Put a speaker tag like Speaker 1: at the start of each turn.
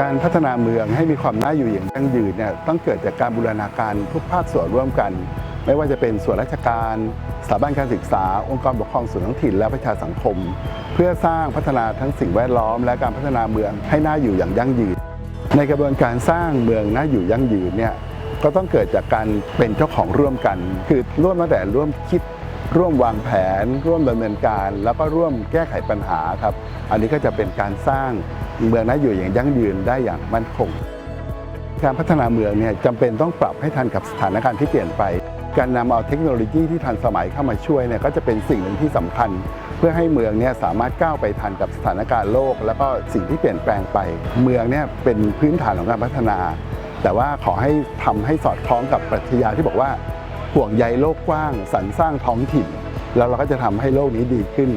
Speaker 1: การพัฒนาเมืองให้มีความน่าอยู่อย่างยั่งยืนเนี่ยต้องเกิดจากการบูรณาการทุกภาคส่วนร่วมกัน ไม่ว่าจะเป็นส่วนราชการสถาบันการศึกษา องค์กรปกครองส่วนท้องถิ่นและประชาสังคม เพื่อสร้างพัฒนาทั้งสิ่งแวดล้อม และการพัฒนาเมืองให้น่าอยู่อย่างยั่งยืน ในกระบวนการสร้างเมืองน่าอยู่ยั่งยืนเนี่ยก็ต้องเกิดจากการเป็นเจ้าของร่วมกัน คือร่วมตั้งแต่ร่วมคิด ร่วมวางแผน ร่วมดำเนินการ แล้วก็ร่วมแก้ไขปัญหาครับ อันนี้ก็จะเป็นการสร้าง เมืองน่าอยู่อย่างยั่งยืนได้อย่างมั่นคง การพัฒนาเมืองเนี่ยจำเป็นต้องปรับให้ทันกับสถานการณ์ที่เปลี่ยนไป การนำเอาเทคโนโลยีที่ทันสมัยเข้ามาช่วยเนี่ยก็จะเป็นสิ่งหนึ่งที่สำคัญ เพื่อให้เมืองเนี่ยสามารถก้าวไปทันกับสถานการณ์โลก แล้วก็สิ่งที่เปลี่ยนแปลงไป เมืองเนี่ยเป็นพื้นฐานของการพัฒนา แต่ว่าขอให้ทำให้สอดคล้องกับปรัชญาที่บอกว่าห่วงใยโลกกว้างสรรสร้างท้องถิ่น แล้วเราก็จะทำให้โลกนี้ดีขึ้น